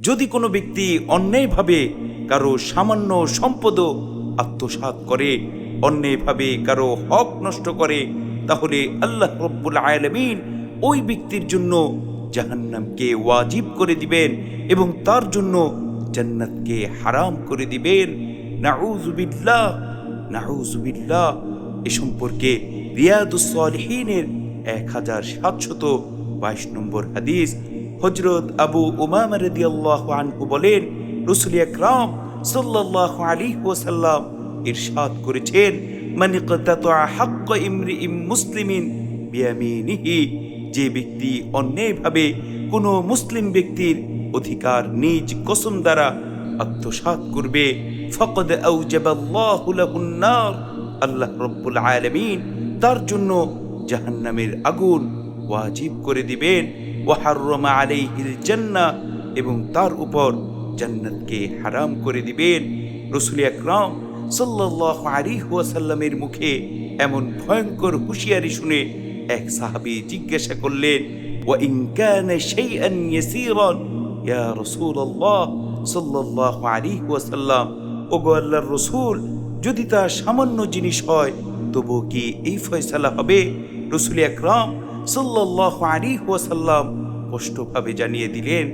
যদি কোনো ব্যক্তি অন্যায়ভাবে কারও সামান্য সম্পদও আত্মসাৎ করে, অন্যায়ভাবে কারও হক নষ্ট করে, তাহলে আল্লাহ রব্বুল আয়ালামিন ওই ব্যক্তির জন্য জাহান্নামকে ওয়াজিব করে দিবেন এবং তার জন্য জান্নাতকে হারাম করে দিবেন। নাউজুবিল্লাহ নাউজুবিল্লাহ এ সম্পর্কে রিয়াদুসলিহিনের এক হাজার সাতশত বাইশ নম্বর হাদিস হজরত আবু উমাম রদিয়াল্লাহ আনহু বলেন, রসুল আকরাম সাল্লাহ আলী ওসাল্লাম ইরশাদ করেছেন মানে হাক্ক ইমরি ইম মুসলিমিন বিয়ামিনিহি যে ব্যক্তি অন্যায়ভাবে কোনো মুসলিম ব্যক্তির অধিকার নিজ কসম দ্বারা আত্মসাৎ করবে, ফকদ আউজাবাল্লাহু লাহুন নার আল্লাহ রব্বুল আলামিন তার জন্য জাহান্নামের আগুন ওয়াজিব করে দিবেন। ওয়াহাররমা আলাইহিল জান্নাহ এবং তার উপর জান্নাতকে হারাম করে দিবেন। রসুল আকরাম সাল্লাল্লাহু আলাইহি ওয়াসাল্লামের মুখে এমন ভয়ঙ্কর হুঁশিয়ারি শুনে এক সাহাবী জিজ্ঞাসা করলেন ওয়া ইন কানা শাইআন ইয়াসীরান? ইয়া রাসূলুল্লাহ সাল্লাল্লাহু আলাইহি ওয়াসাল্লাম, ওগো আল্লাহর রসুল, যদি তা সামান্য জিনিস হয় তবু কি এই ফয়সালা হবে? রসুল আকরাম সাল্লাল্লাহু আলাইহি ওয়াসাল্লাম স্পষ্টভাবে জানিয়ে দিলেন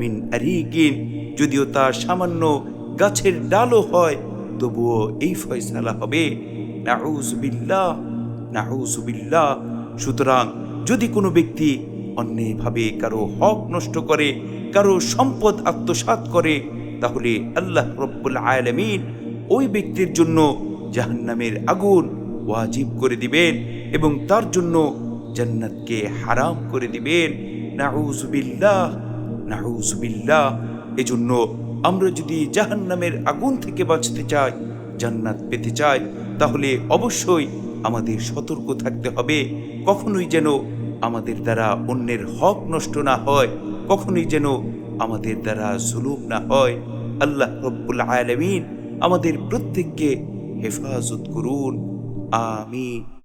মিন আরিকিন যদিও তা সামান্য গাছের ডালও হয়, তবুও এই ফয়সালা হবে নাউজুবিল্লাহ নাউজুবিল্লাহ সুতরাং যদি কোনো ব্যক্তি অন্যায়ভাবে কারও হক নষ্ট করে, কারও সম্পদ আত্মসাৎ করে, তাহলে আল্লাহ রব্বুল আয়ালামিন ওই ব্যক্তির জন্য জাহান্নামের আগুন ওয়াজিব করে দিবেন এবং তার জন্য জান্নাতকে হারাম করে দিবেন। নাউজুবিল্লাহ নাউজুবিল্লাহ এজন্য আমরা যদি জাহান্নামের আগুন থেকে বাঁচতে চাই, জান্নাত পেতে চাই, তাহলে অবশ্যই আমাদের সতর্ক থাকতে হবে। কখনোই যেন আমাদের দ্বারা অন্যের হক নষ্ট না হয়, কখনোই যেন আমাদের দ্বারা জুলুম না হয়। আল্লাহ রব্বুল আয়ালামিন আমাদের প্রত্যেককে হেফাজত করুন। Uh, Amin.